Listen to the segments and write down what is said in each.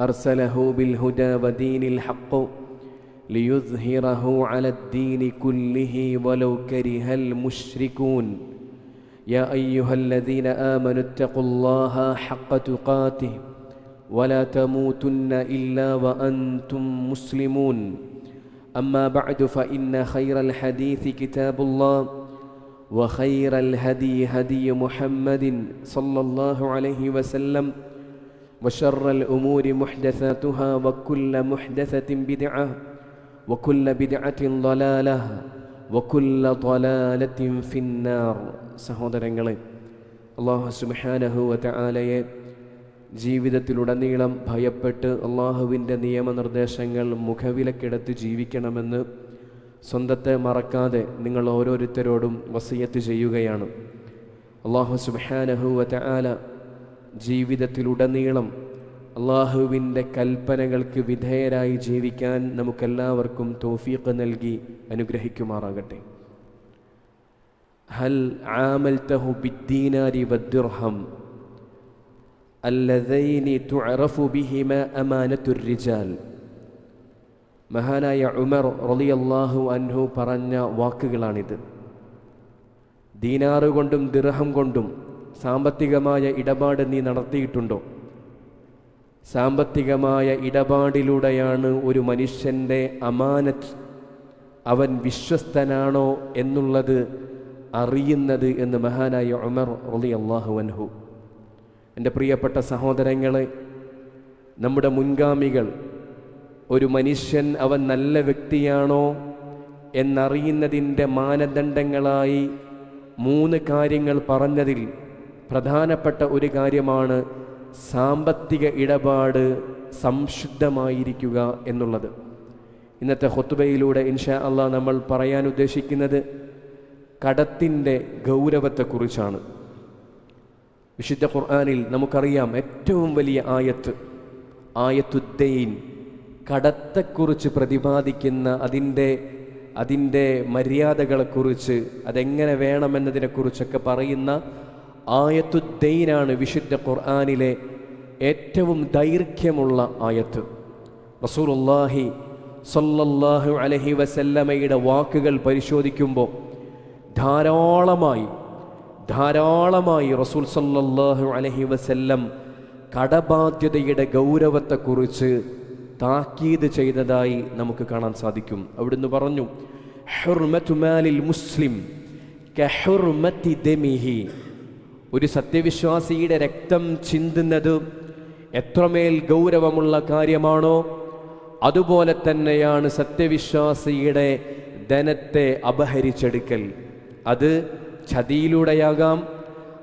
أرسله بالهدى ودين الحق ليظهره على الدين كله ولو كره المشركون. يا أيها الذين آمنوا اتقوا الله حق تقاته ولا تموتن إلا وأنتم مسلمون. أما بعد فإن خير الحديث كتاب الله وخير الهدي هدي محمد صلى الله عليه وسلم وشر الأمور محدثاتها وكل محدثة بدعة وكل بدعة ضلالة وكل ضلالة في النار സഹോദരങ്ങളെ അള്ളാഹു സുബ്ഹാനഹു വതആലയെ ജീവിതത്തിലുടനീളം ഭയപ്പെട്ട് അള്ളാഹുവിൻ്റെ നിയമനിർദ്ദേശങ്ങൾ മുഖവിലക്കെടുത്ത് ജീവിക്കണമെന്ന് സ്വന്തത്തെ മറക്കാതെ നിങ്ങൾ ഓരോരുത്തരോടും വസയ്യത്ത് ചെയ്യുകയാണ് അള്ളാഹു സുബാനഹുവറ്റ ആല ജീവിതത്തിലുടനീളം അള്ളാഹുവിന്റെ കൽപ്പനകൾക്ക് വിധേയരായി ജീവിക്കാൻ നമുക്കെല്ലാവർക്കും തോഫീക്ക് നൽകി അനുഗ്രഹിക്കുമാറാകട്ടെ. ഹൽ ആമൽതഹു ബിദ്ദീനാരി വദ്ദിർഹം അല്ലദൈനി തുഅറഫു ബിഹിമ അമാനത്തുർ റിജാൽ. മഹാനായ ഉമർ റളിയല്ലാഹു അൻഹു പറഞ്ഞ വാക്കുകളാണിത്. ദീനാറ് കൊണ്ടും ദിർഹം കൊണ്ടും സാമ്പത്തികമായ ഇടപാട് നീ നടത്തിയിട്ടുണ്ടോ? സാമ്പത്തികമായ ഇടപാടിലൂടെയാണ് ഒരു മനുഷ്യന്റെ അമാനത്ത് അവൻ വിശ്വസ്തനാണോ എന്നുള്ളത് അറിയുന്നത് എന്ന് മഹാനായ ഉമർ റളിയല്ലാഹു അൻഹു. എന്റെ പ്രിയപ്പെട്ട സഹോദരങ്ങളെ നമ്മുടെ മുൻഗാമികൾ ഒരു മനുഷ്യൻ അവൻ നല്ല വ്യക്തിയാണോ എന്നറിയുന്നതിന്റെ മാനദണ്ഡങ്ങളായി മൂന്ന് കാര്യങ്ങൾ പറഞ്ഞതിൽ പ്രധാനപ്പെട്ട ഒരു കാര്യമാണ് സാമ്പത്തിക ഇടപാട് സംശുദ്ധമായിരിക്കുക എന്നുള്ളത്. ഇന്നത്തെ ഹൊത്തുബയിലൂടെ ഇൻഷാ അള്ളാ നമ്മൾ പറയാൻ ഉദ്ദേശിക്കുന്നത് കടത്തിന്റെ ഗൗരവത്തെക്കുറിച്ചാണ്. വിശുദ്ധ ഖുർആാനിൽ നമുക്കറിയാം ഏറ്റവും വലിയ ആയത്ത് ആയത്തുദ്ദൈൻ കടത്തെക്കുറിച്ച് പ്രതിപാദിക്കുന്ന അതിന്റെ അതിന്റെ മര്യാദകളെക്കുറിച്ച് അതെങ്ങനെ വേണമെന്നതിനെക്കുറിച്ചൊക്കെ പറയുന്ന ആയത്തുദ്ദൈനാണ് വിശുദ്ധ ഖുർആാനിലെ ഏറ്റവും ദൈർഘ്യമുള്ള ആയത്ത്. റസൂലുല്ലാഹി സല്ലല്ലാഹു അലഹി വസല്ലമയുടെ വാക്കുകൾ പരിശോധിക്കുമ്പോൾ ധാരാളമായി ധാരാളമായി റസൂൽ സല്ലല്ലാഹു അലഹി വസല്ലം കടബാധ്യതയുടെ ഗൗരവത്തെക്കുറിച്ച് താക്കീത് ചെയ്തതായി നമുക്ക് കാണാൻ സാധിക്കും. അവിടുന്ന് പറഞ്ഞു ഹുർമത്തുമാലിൽ മുസ്ലിം ഒരു സത്യവിശ്വാസിയുടെ രക്തം ചിന്തുന്നത് എത്രമേൽ ഗൗരവമുള്ള കാര്യമാണോ അതുപോലെ തന്നെയാണ് സത്യവിശ്വാസിയുടെ ധനത്തെ അപഹരിച്ചെടുക്കൽ. അത് ചതിയിലൂടെയാകാം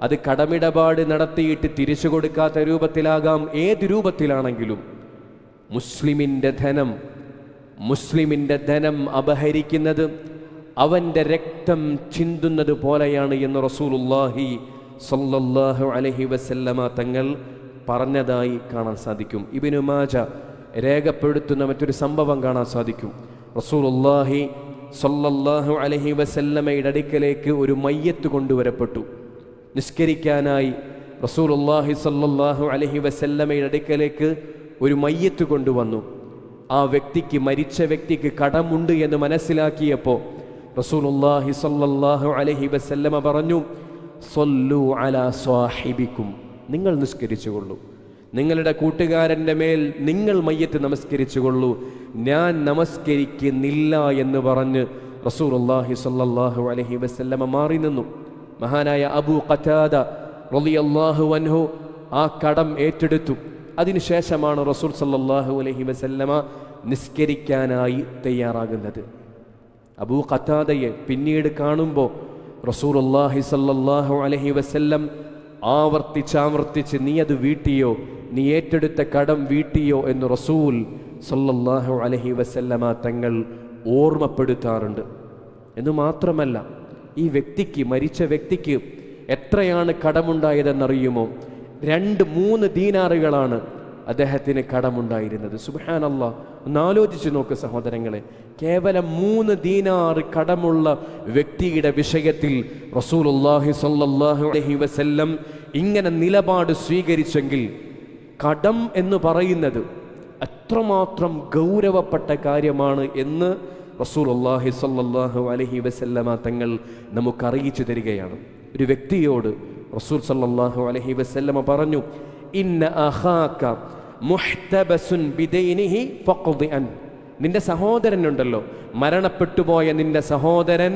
അത് കടമിടപാട് നടത്തിയിട്ട് തിരിച്ചു കൊടുക്കാത്ത രൂപത്തിലാകാം. ഏത് രൂപത്തിലാണെങ്കിലും മുസ്ലിമിന്റെ ധനം മുസ്ലിമിന്റെ ധനം അപഹരിക്കുന്നത് അവന്റെ രക്തം ചിന്തുന്നത് പോലെയാണ് എന്ന് റസൂലുല്ലാഹി സല്ലല്ലാഹു അലഹി വസല്ലമ തങ്ങൾ പറഞ്ഞതായി കാണാൻ സാധിക്കും. ഇബിനു മാജ രേഖപ്പെടുത്തുന്ന മറ്റൊരു സംഭവം കാണാൻ സാധിക്കും. റസൂലുല്ലാഹി സല്ലല്ലാഹു അലഹി വസല്ലമയുടെ അടുക്കലേക്ക് ഒരു മയ്യത്ത് കൊണ്ടുവരപ്പെട്ടു. നിസ്കരിക്കാനായി റസൂലുല്ലാഹി സല്ലല്ലാഹു അലഹി വസല്ലമയുടെ അടുക്കലേക്ക് ഒരു മയ്യത്ത് കൊണ്ടുവന്നു. ആ വ്യക്തിക്ക് മരിച്ച വ്യക്തിക്ക് കടമുണ്ട് എന്ന് മനസ്സിലാക്കിയപ്പോൾ റസൂലുല്ലാഹി സല്ലല്ലാഹു അലഹി വസല്ലമ പറഞ്ഞു സൊല്ലു അല സ്വാഹിബിക്കും നിങ്ങൾ നിസ്കരിച്ചുകൊള്ളൂ. നിങ്ങളുടെ കൂട്ടുകാരന്റെ മേൽ നിങ്ങൾ മയ്യത്ത് നമസ്കരിച്ചുകൊള്ളൂ. ഞാൻ നമസ്കരിക്കുന്നില്ല എന്ന് പറഞ്ഞ് റസൂർ അള്ളാഹി സല്ലാഹു അലഹി വസല്ലമ മാറി നിന്നു. മഹാനായ അബു അബൂ ഖതാദ അള്ളാഹു അൻഹു ആ കടം ഏറ്റെടുത്തു. അതിനുശേഷമാണ് റസൂൽ സല്ലാഹു അലഹി വസല്ലമ നിസ്കരിക്കാനായി തയ്യാറാകുന്നത്. അബൂ ഖത്താദയെ പിന്നീട് കാണുമ്പോൾ റസൂലുള്ളാഹി സല്ലാഹു അലഹി വസല്ലം ആവർത്തിച്ചാവർത്തിച്ച് നീ അത് വീട്ടിയോ നീ ഏറ്റെടുത്ത കടം വീട്ടിയോ എന്ന് റസൂൽ സല്ലല്ലാഹു അലഹി വസല്ലമ തങ്ങൾ ഓർമ്മപ്പെടുത്താറുണ്ട്. എന്ന് മാത്രമല്ല ഈ വ്യക്തിക്ക് മരിച്ച വ്യക്തിക്ക് എത്രയാണ് കടമുണ്ടായതെന്നറിയുമോ? രണ്ട് മൂന്ന് ദീനാറുകളാണ് അദ്ദേഹത്തിന് കടമുണ്ടായിരുന്നത്. സുബാനല്ല ഒന്ന് ആലോചിച്ച് നോക്ക് സഹോദരങ്ങളെ. കേവലം മൂന്ന് ദീനാറ് കടമുള്ള വ്യക്തിയുടെ വിഷയത്തിൽ റസൂലുല്ലാഹി അലൈഹി വസല്ലം ഇങ്ങനെ നിലപാട് സ്വീകരിച്ചെങ്കിൽ കടം എന്ന് പറയുന്നത് അത്രമാത്രം ഗൗരവപ്പെട്ട കാര്യമാണ് എന്ന് റസൂലുള്ളാഹി സല്ലാഹു അലഹി വസല്ലമ തങ്ങൾ നമുക്ക് അറിയിച്ചു തരികയാണ്. ഒരു വ്യക്തിയോട് റസൂൽ സല്ലാഹു അലഹി വസല്ലമ പറഞ്ഞു ഇന്ന അഖാക മുഹ്തബസുൻ ബിദൈനിഹി ഫഖ്ദി നിന്റെ സഹോദരനുണ്ടല്ലോ. മരണപ്പെട്ടുപോയ നിന്റെ സഹോദരൻ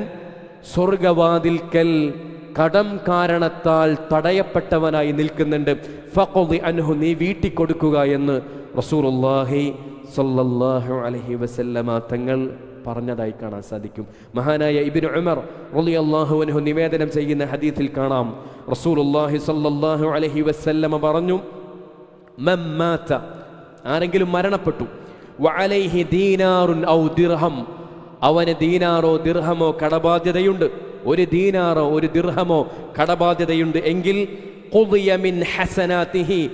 സ്വർഗവാതിൽക്കൽ കടം കാരണത്താൽ തടയപ്പെട്ടവനായി നിൽക്കുന്നുണ്ട്. ഫഖ്ദി അൻഹു നീ വീട്ടി കൊടുക്കുക എന്ന് റസൂലുള്ളാഹി സല്ലല്ലാഹു അലൈഹി വസല്ലമ തങ്ങൾ പറഞ്ഞതായി കാണാൻ സാധിക്കും. മഹാനായ ഇബ്നു ഉമർ റളിയല്ലാഹു അൻഹു നിവേദനം ചെയ്യുന്ന ഹദീസിൽ കാണാം. റസൂലുള്ളാഹി സല്ലല്ലാഹു അലൈഹി വസല്ലമ പറഞ്ഞു മൻ മാത. ആരെങ്കിലും മരണപ്പെട്ടു. വഅലൈഹി ദീനാറുൻ ഔ ദിർഹം. അവന് ദീനാറോ ദിർഹമോ കടബാധ്യതയുണ്ട്. ഒരു ദീനാറോ ഒരു ദിർഹമോ കടബാധ്യതയുണ്ട് എങ്കിൽ മിൻ ഹസനാതിഹി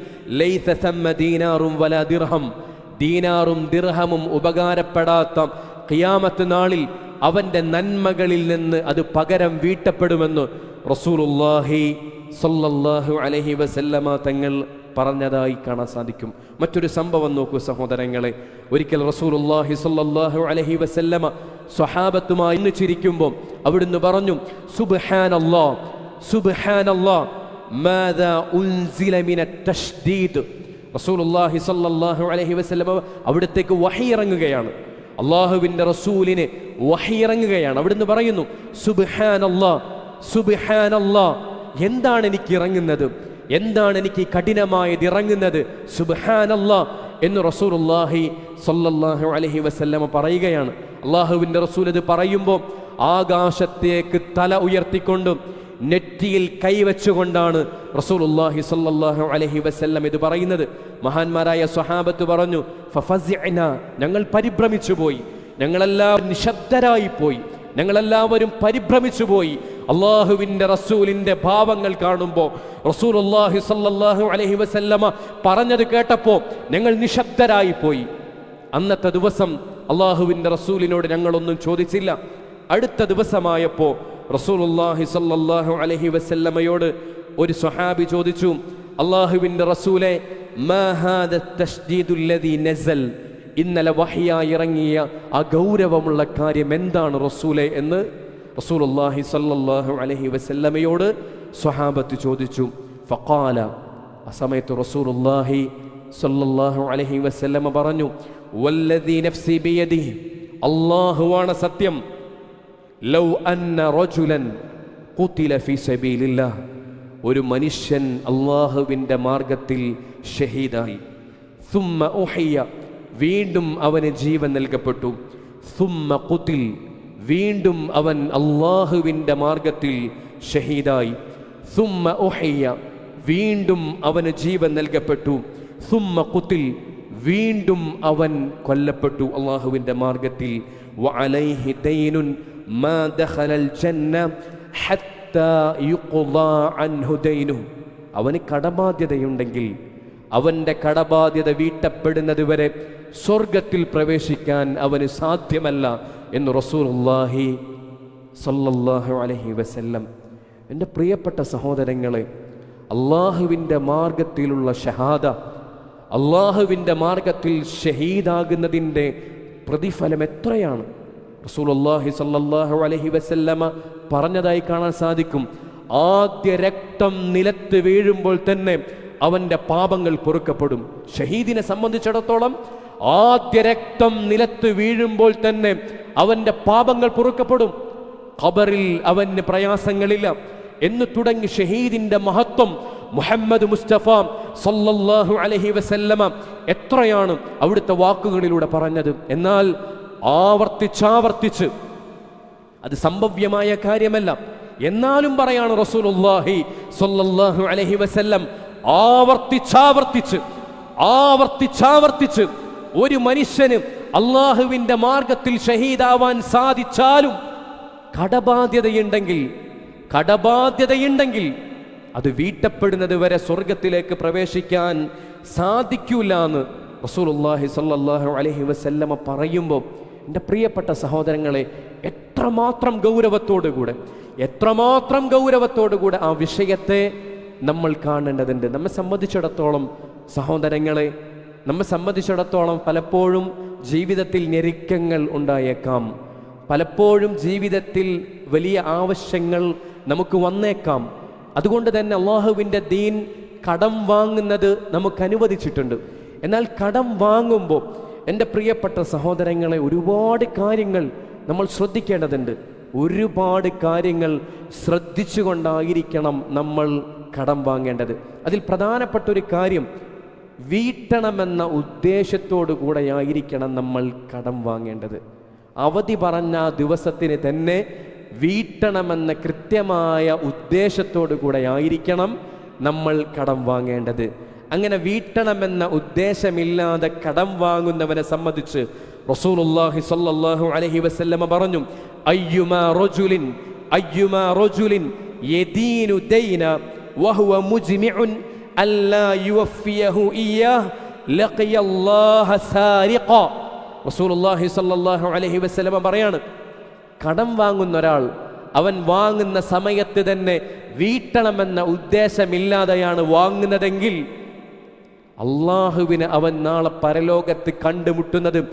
ദീനാറും വലാ ദിർഹം. ദീനാറും ദിർഹമും ഉപകാരപ്പെടാത്ത ഖിയാമത്ത് നാളിൽ അവന്റെ നന്മകളിൽ നിന്ന് അത് പകരം വീട്ടപ്പെടുമെന്ന് റസൂലുള്ളാഹി സല്ലല്ലാഹു അലൈഹി വസല്ലമ തങ്ങൾ പറഞ്ഞതായി കാണാൻ സാധിക്കും. മറ്റൊരു സംഭവം നോക്കൂ സഹോദരങ്ങളെ. ഒരിക്കൽ റസൂലുള്ളാഹി സ്വല്ലല്ലാഹു അലൈഹി വസല്ലമ സ്വഹാബത്തുമായി ഇന്ന് ചിരിക്കുമ്പോൾ അവിടുന്ന് പറഞ്ഞു സുബ്ഹാനല്ലാ സുബ്ഹാനല്ലാ മാദാ ഉൻസില മിന തഷ്ദീദ്. റസൂലുള്ളാഹി സ്വല്ലല്ലാഹു അലൈഹി വസല്ലമ അവിടത്തേക്ക് വഹി ഇറങ്ങുകയാണ് അള്ളാഹുവിന്റെ റസൂലിന് വഹി ഇറങ്ങുകയാണ് അവിടുന്ന് പറയുന്നു സുബ്ഹാനല്ലാ സുബ്ഹാനല്ലാ എന്താണ് എനിക്ക് ഇറങ്ങുന്നത് എന്താണ് എനിക്ക് കഠിനമായത് ഇറങ്ങുന്നത്? സുബാനല്ല എന്ന് റസൂലുള്ളാഹി സൊല്ലാഹു അലഹി വസ്ല്ലമ പറയുകയാണ്. അള്ളാഹുവിന്റെ റസൂൽ ഇത് പറയുമ്പോൾ ആകാശത്തേക്ക് തല ഉയർത്തിക്കൊണ്ടും നെറ്റിയിൽ കൈവച്ചുകൊണ്ടാണ് റസൂലുള്ളാഹി സല്ലാഹു അലഹി വസ്ല്ലം ഇത് പറയുന്നത്. മഹാന്മാരായ സ്വഹാബത്ത് പറഞ്ഞു ഞങ്ങൾ പരിഭ്രമിച്ചു പോയി ഞങ്ങളെല്ലാം നിശബ്ദരായി പോയി ഞങ്ങളെല്ലാവരും പരിഭ്രമിച്ചു പോയി അള്ളാഹുവിന്റെ റസൂലിന്റെ ഭാവങ്ങൾ കാണുമ്പോൾ റസൂൽ അള്ളാഹു സല്ലാഹു അലഹി വസല്ലമ പറഞ്ഞത് കേട്ടപ്പോൾ ഞങ്ങൾ നിശബ്ദരായി പോയി. അന്നത്തെ ദിവസം അള്ളാഹുവിന്റെ റസൂലിനോട് ഞങ്ങളൊന്നും ചോദിച്ചില്ല. അടുത്ത ദിവസമായപ്പോൾ റസൂൽ റസൂലുള്ളാഹി സല്ലാഹു അലഹി വസല്ലമയോട് ഒരു സ്വഹാബി ചോദിച്ചു അള്ളാഹുവിന്റെ റസൂലെ നസൽ? ഇന്നലെ വഹിയായി ഇറങ്ങിയ ഗൗരവമുള്ള കാര്യം എന്താണ് റസൂലെ? എന്ന് റസൂലുള്ളാഹി സല്ലല്ലാഹു അലൈഹി വസല്ലമയോട് സ്വഹാബത്ത് ചോദിച്ചു ഫഖാല. ആ സമയത്ത് റസൂലുള്ളാഹി സല്ലല്ലാഹു അലൈഹി വസല്ലമ പറഞ്ഞു വല്ലദീ നഫ്സി ബിയദിഹി അല്ലാഹുവാണ് സത്യം. ലൗ അന്ന റജുലൻ ഖുതില ഫി സബീലില്ലാ. ഒരു മനുഷ്യൻ അള്ളാഹുവിന്റെ മാർഗത്തിൽ ഷഹീദായി. സുമ്മ ഉഹയ്യ. വീണ്ടും അവന് ജീവൻ നൽകപ്പെട്ടു. സുമ്മ കുത്തിൽ വീണ്ടും അവൻ അള്ളാഹുവിന്റെ മാർഗത്തിൽ ഷഹീദായി. സുമ്മ ഒഹയ്യ വീണ്ടും അവന് ജീവൻ നൽകപ്പെട്ടു. സുമ്മ കുത്തിൽ. വീണ്ടും അവൻ കൊല്ലപ്പെട്ടു അള്ളാഹുവിന്റെ മാർഗത്തിൽ. അവന് കടബാധ്യതയുണ്ടെങ്കിൽ അവന്റെ കടബാധ്യത വീട്ടപ്പെടുന്നതുവരെ സ്വർഗത്തിൽ പ്രവേശിക്കാൻ അവന് സാധ്യമല്ല. എന്ന് റസൂലുള്ളാഹി സല്ലല്ലാഹു അലഹി വസല്ലം. എന്റെ പ്രിയപ്പെട്ട സഹോദരങ്ങളെ അള്ളാഹുവിന്റെ മാർഗത്തിലുള്ള ഷഹാദ അള്ളാഹുവിന്റെ മാർഗത്തിൽ ഷഹീദാകുന്നതിന്റെ പ്രതിഫലം എത്രയാണ്? റസൂലുള്ളാഹി സല്ലല്ലാഹു അലഹി വസല്ലമ പറഞ്ഞതായി കാണാൻ സാധിക്കും. ആദ്യ രക്തം നിലത്ത് വീഴുമ്പോൾ തന്നെ അവന്റെ പാപങ്ങൾ പൊറുക്കപ്പെടും. ഷഹീദിനെ സംബന്ധിച്ചിടത്തോളം ആദ്യ രക്തം നിലത്ത് വീഴുമ്പോൾ തന്നെ അവന്റെ പാപങ്ങൾ പൊറുക്കപ്പെടും. ഖബറിൽ അവന് പ്രയാസങ്ങളില്ല. എന്ന് തുടങ്ങി ഷഹീദിന്റെ മഹത്വം മുഹമ്മദ് മുസ്തഫ സല്ലല്ലാഹു അലഹി വസല്ലമ എത്രയാണ് അവിടുത്തെ വാക്കുകളിലൂടെ പറഞ്ഞത്. എന്നാൽ ആവർത്തിച്ചാവർത്തിച്ച് അത് സംഭവ്യമായ കാര്യമല്ല. എന്നാലും പറയാണ് റസൂലുള്ളാഹി സല്ലല്ലാഹു അലൈഹി വസല്ലം ആവർത്തിച്ചാവർത്തിച്ച് ആവർത്തിച്ചാവർത്തിച്ച് ഒരു മനുഷ്യന് അള്ളാഹുവിന്റെ മാർഗത്തിൽ ഷഹീദാവാൻ സാധിച്ചാലും കടബാധ്യതയുണ്ടെങ്കിൽ കടബാധ്യതയുണ്ടെങ്കിൽ അത് വീട്ടപ്പെടുന്നത് വരെ സ്വർഗത്തിലേക്ക് പ്രവേശിക്കാൻ സാധിക്കൂല എന്ന് റസൂലുള്ളാഹി സല്ലാഹു അലഹി വസല്ലമ പറയുമ്പോൾ എന്റെ പ്രിയപ്പെട്ട സഹോദരങ്ങളെ എത്രമാത്രം ഗൗരവത്തോടുകൂടെ എത്രമാത്രം ഗൗരവത്തോടുകൂടെ ആ വിഷയത്തെ നമ്മൾ കാണേണ്ടതുണ്ട്. നമ്മെ സംബന്ധിച്ചിടത്തോളം സഹോദരങ്ങളെ നമ്മെ സംബന്ധിച്ചിടത്തോളം പലപ്പോഴും ജീവിതത്തിൽ ഞെരുക്കങ്ങൾ ഉണ്ടായേക്കാം. പലപ്പോഴും ജീവിതത്തിൽ വലിയ ആവശ്യങ്ങൾ നമുക്ക് വന്നേക്കാം. അതുകൊണ്ട് തന്നെ അള്ളാഹുവിന്റെ ദീൻ കടം വാങ്ങുന്നത് നമുക്ക് അനുവദിച്ചിട്ടുണ്ട്. എന്നാൽ കടം വാങ്ങുമ്പോൾ എന്റെ പ്രിയപ്പെട്ട സഹോദരങ്ങളെ ഒരുപാട് കാര്യങ്ങൾ നമ്മൾ ശ്രദ്ധിക്കേണ്ടതുണ്ട്. ഒരുപാട് കാര്യങ്ങൾ ശ്രദ്ധിച്ചുകൊണ്ടായിരിക്കണം നമ്മൾ കടം വാങ്ങേണ്ടത്. അതിൽ പ്രധാനപ്പെട്ട ഒരു കാര്യം വീട്ടണമെന്ന ഉദ്ദേശത്തോടു കൂടെയായിരിക്കണം നമ്മൾ കടം വാങ്ങേണ്ടത്. അവധി പറഞ്ഞ ദിവസത്തിന് തന്നെ വീട്ടണമെന്ന കൃത്യമായ ഉദ്ദേശത്തോടു കൂടെ ആയിരിക്കണം നമ്മൾ കടം വാങ്ങേണ്ടത്. അങ്ങനെ വീട്ടണമെന്ന ഉദ്ദേശമില്ലാതെ കടം വാങ്ങുന്നവനെ സംബന്ധിച്ച് റസൂലുള്ളാഹി സ്വല്ലല്ലാഹു അലൈഹി വസല്ലമ പറഞ്ഞു അയ്യുമാ റജുലിൻ അയ്യുമാ റജുലിൻ യദീനു ദൈന വഹുവ മുജ്മിഉൻ റസൂലുള്ളാഹി സ്വല്ലല്ലാഹു അലൈഹി പറയാണ് കടം വാങ്ങുന്ന ഒരാൾ അവൻ വാങ്ങുന്ന സമയത്ത് തന്നെ വീട്ടണമെന്ന ഉദ്ദേശമില്ലാതെയാണ് വാങ്ങുന്നതെങ്കിൽ അള്ളാഹുവിന് അവൻ നാളെ പരലോകത്ത് കണ്ടുമുട്ടുന്നത്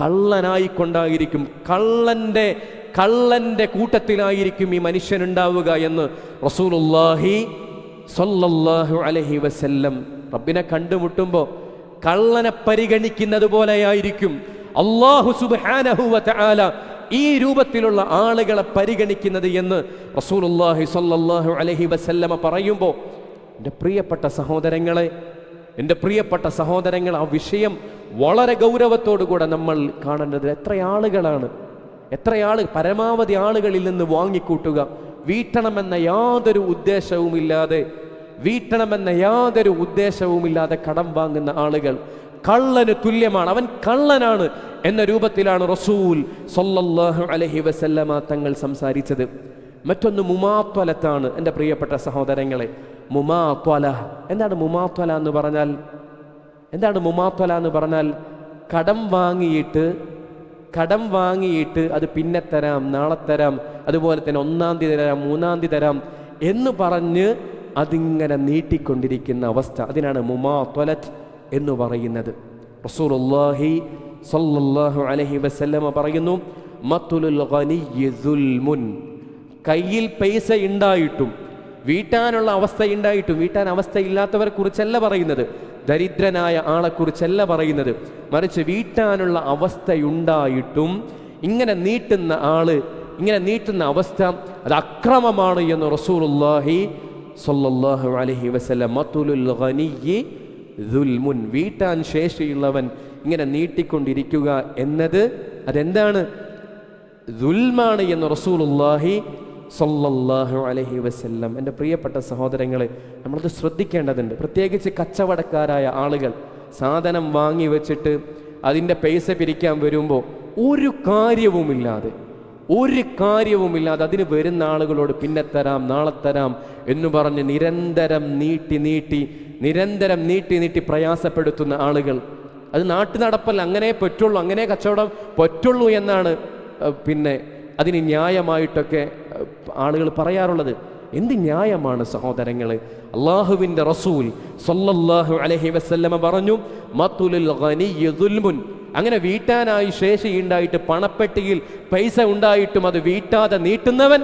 കള്ളനായിക്കൊണ്ടായിരിക്കും. കള്ളന്റെ കള്ളന്റെ കൂട്ടത്തിലായിരിക്കും ഈ മനുഷ്യനുണ്ടാവുക എന്ന് റസൂലുള്ളാഹി സ്വല്ലല്ലാഹു അലഹി വസല്ലം റബ്ബിനെ കണ്ടുമുട്ടുമ്പോൾ കള്ളനെ പരിഗണിക്കുന്നത് പോലെയായിരിക്കും. അള്ളാഹു സുബ്ഹാനഹു വ ഈ രൂപത്തിലുള്ള ആളുകളെ പരിഗണിക്കുന്നത് എന്ന് റസൂലുള്ളാഹി സ്വല്ലല്ലാഹു അലൈഹി വസല്ലമ പറയുമ്പോൾ എന്റെ പ്രിയപ്പെട്ട സഹോദരങ്ങളെ എന്റെ പ്രിയപ്പെട്ട സഹോദരങ്ങൾ ആ വിഷയം വളരെ ഗൗരവത്തോടു കൂടെ നമ്മൾ കാണേണ്ടത് എത്ര ആളുകളാണ് എത്ര ആൾ പരമാവധി ആളുകളിൽ നിന്ന് വാങ്ങിക്കൂട്ടുക. വീട്ടണമെന്ന യാതൊരു ഉദ്ദേശവുമില്ലാതെ വീട്ടണമെന്ന യാതൊരു ഉദ്ദേശവുമില്ലാതെ കടം വാങ്ങുന്ന ആളുകൾ കള്ളന് തുല്യമാണ്. അവൻ കള്ളനാണ് എന്ന രൂപത്തിലാണ് റസൂൽ സൊല്ലാഹു അലഹി വസല്ലമ തങ്ങൾ സംസാരിച്ചത്. മറ്റൊന്ന് മുമാത്വലത്താണ്. എന്റെ പ്രിയപ്പെട്ട സഹോദരങ്ങളെ മുമാത്വല. എന്താണ് മുമാത്വല എന്ന് പറഞ്ഞാൽ? എന്താണ് മുമാത്വല എന്ന് പറഞ്ഞാൽ കടം വാങ്ങിയിട്ട് കടം വാങ്ങിയിട്ട് അത് പിന്നെ തരാം നാളെ തരാം അതുപോലെ തന്നെ ഒന്നാം തീയതി തരാം മൂന്നാം തീയതി തരാം എന്ന് പറഞ്ഞ് അതിങ്ങനെ നീട്ടിക്കൊണ്ടിരിക്കുന്ന അവസ്ഥ. അതിനാണ് മുമാത്വലത്ത് എന്ന് പറയുന്നത്. റസൂലുള്ളാഹി സ്വല്ലല്ലാഹു അലൈഹി വസല്ലമ പറയുന്നു മത്തുലുൽ കയ്യിൽ പൈസ ഉണ്ടായിട്ടും വീട്ടാനുള്ള അവസ്ഥ ഉണ്ടായിട്ടും വീട്ടാൻ അവസ്ഥ ഇല്ലാത്തവരെ കുറിച്ചല്ല പറയുന്നത്. ദരിദ്രനായ ആളെക്കുറിച്ചല്ല പറയുന്നത്. മറിച്ച് വീട്ടാനുള്ള അവസ്ഥയുണ്ടായിട്ടും ഇങ്ങനെ നീട്ടുന്ന ആൾ ഇങ്ങനെ നീട്ടുന്ന അവസ്ഥ അത് അക്രമമാണ് എന്ന് സ്വല്ലല്ലാഹു അലൈഹി ദുൽമുൻ വീട്ടാൻ ശേഷിയുള്ളവൻ ഇങ്ങനെ നീട്ടിക്കൊണ്ടിരിക്കുക എന്നത് അതെന്താണ്? ദുൽമാണ് എന്ന് റസൂലുള്ളാഹി സല്ലല്ലാഹു അലഹി വസ്ല്ലം. എന്റെ പ്രിയപ്പെട്ട സഹോദരങ്ങളെ നമ്മളത് ശ്രദ്ധിക്കേണ്ടതുണ്ട്. പ്രത്യേകിച്ച് കച്ചവടക്കാരായ ആളുകൾ സാധനം വാങ്ങി വെച്ചിട്ട് അതിന്റെ പൈസ പിരിക്കാൻ വരുമ്പോൾ ഒരു കാര്യവുമില്ലാതെ ഒരു കാര്യവുമില്ലാതെ അതിന് വരുന്ന ആളുകളോട് പിന്നെ തരാം നാളെ തരാം എന്ന് പറഞ്ഞ് നിരന്തരം നീട്ടി നീട്ടി നിരന്തരം നീട്ടി നീട്ടി പ്രയാസപ്പെടുത്തുന്ന ആളുകൾ. അത് നാട്ടു നടപ്പല്ല അങ്ങനെ പറ്റുള്ളൂ അങ്ങനെ കച്ചവടം പറ്റുള്ളൂ എന്നാണ് പിന്നെ അതിന് ന്യായമായിട്ടൊക്കെ ആളുകൾ പറയാറുള്ളത് എന്ത് ന്യായമാണ് സഹോദരങ്ങളെ? അള്ളാഹുവിന്റെ റസൂൽ സല്ലല്ലാഹു അലഹി വസ്ല്ലമ പറഞ്ഞു അങ്ങനെ വീട്ടാനായി ശേഷിയുണ്ടായിട്ട് പണപ്പെട്ടിയിൽ പൈസ ഉണ്ടായിട്ടും അത് വീട്ടാതെ നീട്ടുന്നവൻ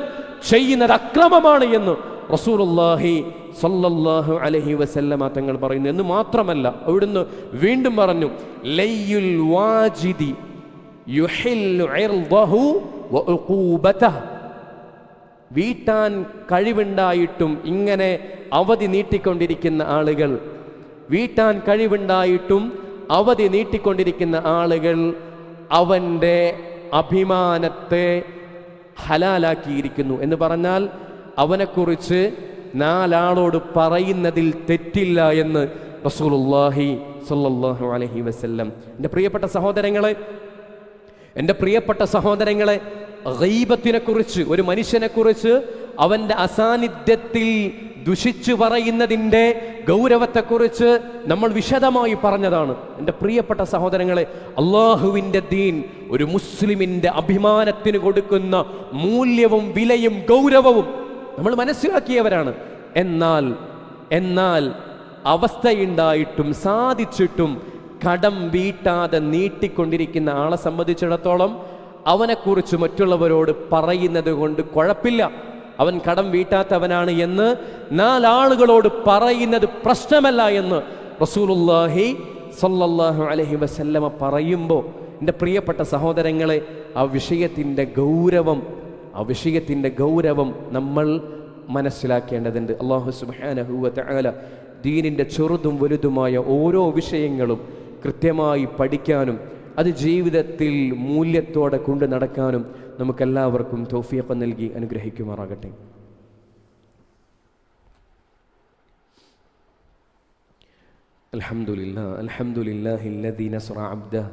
ചെയ്യുന്നത് അക്രമമാണ് എന്ന് റസൂലുള്ളാഹി സല്ലല്ലാഹു അലഹി വസല്ലമ തങ്ങൾ പറയുന്നു. എന്ന് മാത്രമല്ല അവിടുന്ന് വീണ്ടും പറഞ്ഞു ലയ്യുൽ വാജിദി യുഹിൽ വ ഉഖൂബതഹ് വീട്ടാൻ കഴിവുണ്ടായിട്ടും ഇങ്ങനെ അവധി നീട്ടിക്കൊണ്ടിരിക്കുന്ന ആളുകൾ വീട്ടാൻ കഴിവുണ്ടായിട്ടും അവധി നീട്ടിക്കൊണ്ടിരിക്കുന്ന ആളുകൾ അവന്റെ അഭിമാനത്തെ ഹലാലാക്കിയിരിക്കുന്നു. എന്ന് പറഞ്ഞാൽ അവനെക്കുറിച്ച് നാലാളോട് പറയുന്നതിൽ തെറ്റില്ല എന്ന് റസൂലുള്ളാഹി സല്ലല്ലാഹു അലൈഹി വസല്ലം. എന്റെ പ്രിയപ്പെട്ട സഹോദരങ്ങളെ എന്റെ പ്രിയപ്പെട്ട സഹോദരങ്ങളെ ഗൈബത്തിനെ കുറിച്ച് ഒരു മനുഷ്യനെ കുറിച്ച് അവന്റെ അസാന്നിധ്യത്തിൽ ദുഷിച്ചു പറയുന്നതിന്റെ ഗൗരവത്തെക്കുറിച്ച് നമ്മൾ വിശദമായി പറഞ്ഞതാണ്. എന്റെ പ്രിയപ്പെട്ട സഹോദരങ്ങളെ അള്ളാഹുവിന്റെ ദീൻ ഒരു മുസ്ലിമിന്റെ അഭിമാനത്തിന് കൊടുക്കുന്ന മൂല്യവും വിലയും ഗൗരവവും നമ്മൾ മനസ്സിലാക്കിയവരാണ്. എന്നാൽ എന്നാൽ അവസ്ഥയുണ്ടായിട്ടും സാധിച്ചിട്ടും കടം വീട്ടാതെ നീട്ടിക്കൊണ്ടിരിക്കുന്ന ആളെ സംബന്ധിച്ചിടത്തോളം അവനെക്കുറിച്ച് മറ്റുള്ളവരോട് പറയുന്നത് കൊണ്ട് കുഴപ്പില്ല അവൻ കടം വീട്ടാത്തവനാണ് എന്ന് നാലാളുകളോട് പറയുന്നത് പ്രശ്നമല്ല എന്ന് റസൂലുല്ലാഹി സല്ലല്ലാഹു അലഹി വസല്ലമ പറയുമ്പോൾ എന്റെ പ്രിയപ്പെട്ട സഹോദരങ്ങളെ ആ വിഷയത്തിന്റെ ഗൗരവം ആ വിഷയത്തിന്റെ ഗൗരവം നമ്മൾ മനസ്സിലാക്കേണ്ടതുണ്ട്. അള്ളാഹു സുബാനഹുല ദീനിന്റെ ചെറുതും വലുതുമായ ഓരോ വിഷയങ്ങളും കൃത്യമായി പഠിക്കാനും അത് ജീവിതത്തിൽ മൂല്യത്തോടെ കൊണ്ടു നടക്കാനും നമുക്കെല്ലാവർക്കും തൗഫീഖ് നൽകി അനുഗ്രഹിക്കുമാറാകട്ടെ الحمد لله الحمد لله الذي نصر عبده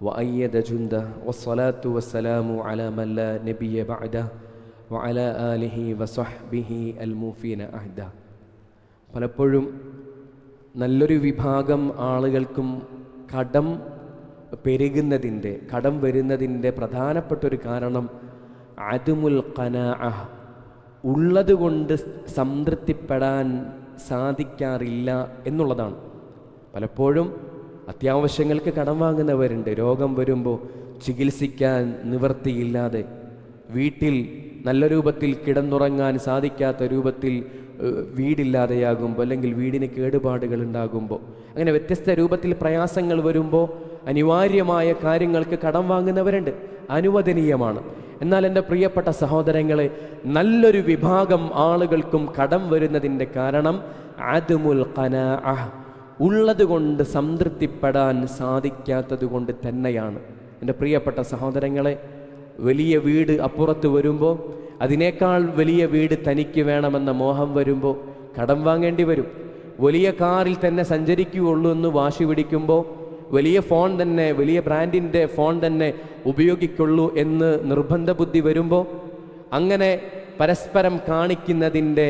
وأيد جنده والصلاة والسلام على من لا نبي بعده وعلى آله وصحبه الموفين عهده പലപ്പോഴും നല്ലൊരു വിഭാഗം ആളുകൾക്കും കടം പെരുകുന്നതിന്റെ കടം വരുന്നതിന്റെ പ്രധാനപ്പെട്ട ഒരു കാരണം അതുമുൽ കനാ ഉള്ളതുകൊണ്ട് സംതൃപ്തിപ്പെടാൻ സാധിക്കാറില്ല എന്നുള്ളതാണ്. പലപ്പോഴും അത്യാവശ്യങ്ങൾക്ക് കടം വാങ്ങുന്നവരുണ്ട്. രോഗം വരുമ്പോൾ ചികിത്സിക്കാൻ നിവൃത്തിയില്ലാതെ വീട്ടിൽ നല്ല രൂപത്തിൽ കിടന്നുറങ്ങാൻ സാധിക്കാത്ത രൂപത്തിൽ വീടില്ലാതെയാകുമ്പോൾ അല്ലെങ്കിൽ വീടിന് കേടുപാടുകൾ ഉണ്ടാകുമ്പോൾ അങ്ങനെ വ്യത്യസ്ത രൂപത്തിൽ പ്രയാസങ്ങൾ വരുമ്പോൾ അനിവാര്യമായ കാര്യങ്ങൾക്ക് കടം വാങ്ങുന്നവരുണ്ട്. അനുവദനീയമാണ്. എന്നാൽ എന്റെ പ്രിയപ്പെട്ട സഹോദരങ്ങളെ നല്ലൊരു വിഭാഗം ആളുകൾക്കും കടം വരുന്നതിന്റെ കാരണം അതുമുൽ കനാ ഉള്ളതുകൊണ്ട് സംതൃപ്തിപ്പെടാൻ സാധിക്കാത്തത് കൊണ്ട് തന്നെയാണ്. എന്റെ പ്രിയപ്പെട്ട സഹോദരങ്ങളെ വലിയ വീട് അപ്പുറത്ത് വരുമ്പോൾ അതിനേക്കാൾ വലിയ വീട് തനിക്ക് വേണമെന്ന മോഹം വരുമ്പോൾ കടം വാങ്ങേണ്ടി വരും. വലിയ കാറിൽ തന്നെ സഞ്ചരിക്കുകയുള്ളൂ എന്ന് വാശി പിടിക്കുമ്പോൾ വലിയ ഫോൺ തന്നെ വലിയ ബ്രാൻഡിന്റെ ഫോൺ തന്നെ ഉപയോഗിക്കുള്ളൂ എന്ന് നിർബന്ധ ബുദ്ധി വരുമ്പോൾ അങ്ങനെ പരസ്പരം കാണിക്കുന്നതിന്റെ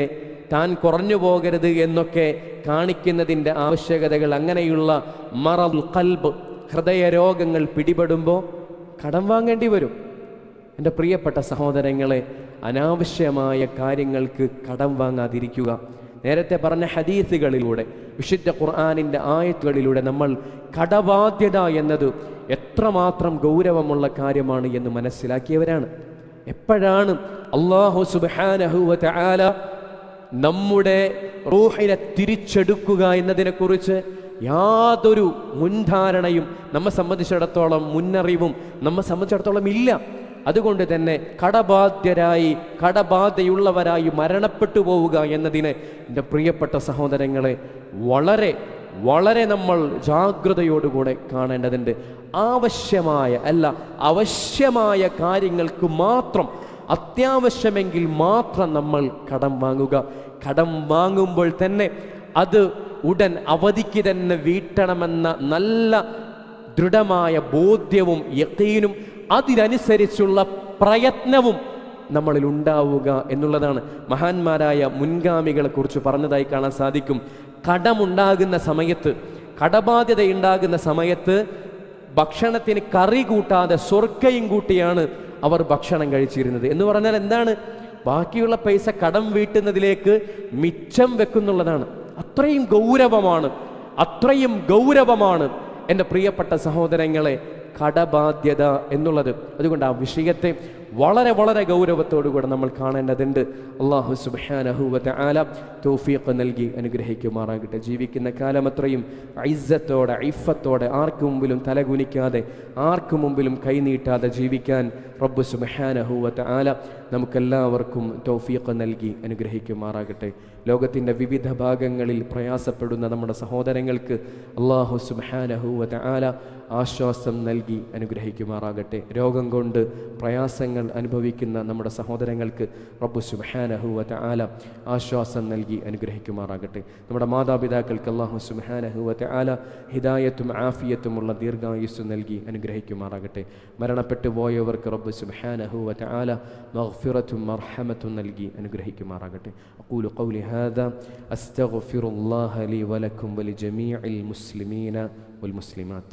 താൻ കുറഞ്ഞു പോകരുത് എന്നൊക്കെ കാണിക്കുന്നതിന്റെ ആവശ്യകതകൾ അങ്ങനെയുള്ള മറൽ കൽബ് ഹൃദയരോഗങ്ങൾ പിടിപെടുമ്പോൾ കടം വാങ്ങേണ്ടി വരും. എന്റെ പ്രിയപ്പെട്ട സഹോദരങ്ങളെ അനാവശ്യമായ കാര്യങ്ങൾക്ക് കടം വാങ്ങാതിരിക്കുക. നേരത്തെ പറഞ്ഞ ഹദീസുകളിലൂടെ വിശുദ്ധ ഖുർആാനിന്റെ ആയത്തുകളിലൂടെ നമ്മൾ കടബാധ്യത എന്നത് എത്രമാത്രം ഗൗരവമുള്ള കാര്യമാണ് എന്ന് മനസ്സിലാക്കിയവരാണ്. എപ്പോഴാണ് അള്ളാഹു സുബാനഹുവ ആല നമ്മുടെ റൂഹിനെ തിരിച്ചെടുക്കുക എന്നതിനെക്കുറിച്ച് യാതൊരു മുൻധാരണയും നമ്മെ സംബന്ധിച്ചിടത്തോളം മുന്നറിവും നമ്മെ സംബന്ധിച്ചിടത്തോളം ഇല്ല. അതുകൊണ്ട് തന്നെ കടബാധ്യരായി കടബാധയുള്ളവരായി മരണപ്പെട്ടു പോവുക എന്നതിന് എന്റെ പ്രിയപ്പെട്ട സഹോദരങ്ങളെ വളരെ വളരെ നമ്മൾ ജാഗ്രതയോടുകൂടെ കാണേണ്ടതുണ്ട്. ആവശ്യമായ അല്ല അവശ്യമായ കാര്യങ്ങൾക്ക് മാത്രം അത്യാവശ്യമെങ്കിൽ മാത്രം നമ്മൾ കടം വാങ്ങുക. കടം വാങ്ങുമ്പോൾ തന്നെ അത് ഉടൻ അവധിക്ക് തന്നെ വീട്ടണമെന്ന നല്ല ദൃഢമായ ബോധ്യവും യക്കീനും അതിനനുസരിച്ചുള്ള പ്രയത്നവും നമ്മളിൽ ഉണ്ടാവുക എന്നുള്ളതാണ്. മഹാന്മാരായ മുൻഗാമികളെ കുറിച്ച് പറഞ്ഞതായി കാണാൻ സാധിക്കും. കടമുണ്ടാകുന്ന സമയത്ത് കടബാധ്യത ഉണ്ടാകുന്ന സമയത്ത് ഭക്ഷണത്തിന് കറി കൂട്ടാതെ സ്വർക്കയും കൂട്ടിയാണ് അവർ ഭക്ഷണം കഴിച്ചിരുന്നത്. എന്ന് പറഞ്ഞാൽ എന്താണ്? ബാക്കിയുള്ള പൈസ കടം വീട്ടുന്നതിലേക്ക് മിച്ചം വെക്കുന്നുള്ളതാണ്. അത്രയും ഗൗരവമാണ്. അത്രയും ഗൗരവമാണ്. എന്റെ പ്രിയപ്പെട്ട സഹോദരങ്ങളെ കടബാധ്യത എന്നുള്ളത്. അതുകൊണ്ട് ആ വിഷയത്തെ വളരെ വളരെ ഗൗരവത്തോടുകൂടെ നമ്മൾ കാണേണ്ടതുണ്ട്. അള്ളാഹു സുബാനഹുവത്തെ ആല തൗഫീഖ് നൽകി അനുഗ്രഹിക്കുമാറാകട്ടെ. ജീവിക്കുന്ന കാലം അത്രയും ഐസത്തോടെ ഐഫത്തോടെ ആർക്കു മുമ്പിലും തലകുനിക്കാതെ ആർക്കു മുമ്പിലും കൈനീട്ടാതെ ജീവിക്കാൻ റബ്ബു സുബഹാനഹുവത്തെ ആല നമുക്കെല്ലാവർക്കും തൗഫീഖ് നൽകി അനുഗ്രഹിക്കുമാറാകട്ടെ. ലോകത്തിന്റെ വിവിധ ഭാഗങ്ങളിൽ പ്രയാസപ്പെടുന്ന നമ്മുടെ സഹോദരങ്ങൾക്ക് അള്ളാഹു സുബഹാനഹുവത്തെ ആല ആശ്വാസം നൽകി അനുഗ്രഹിക്കുമാറാകട്ടെ. രോഗം കൊണ്ട് പ്രയാസങ്ങൾ അനുഭവിക്കുന്ന നമ്മുടെ സഹോദരങ്ങൾക്ക് റബ്ബു സുബഹാനഹുവ ആല ആശ്വാസം നൽകി അനുഗ്രഹിക്കുമാറാകട്ടെ. നമ്മുടെ മാതാപിതാക്കൾക്ക് അള്ളാഹു സുബഹാനഹുവ ആല ഹിദായത്തും ആഫിയത്തുമുള്ള ദീർഘായുസ് നൽകി അനുഗ്രഹിക്കുമാറാകട്ടെ. മരണപ്പെട്ടു പോയവർക്ക് റബ്ബു സുബഹാനഹുവ ആല മഹ്ഫിറത്തും മർഹമത്തും നൽകി അനുഗ്രഹിക്കുമാറാകട്ടെ. أقول قولي هذا أستغفر الله لي ولكم ولجميع المسلمين والمسلمات.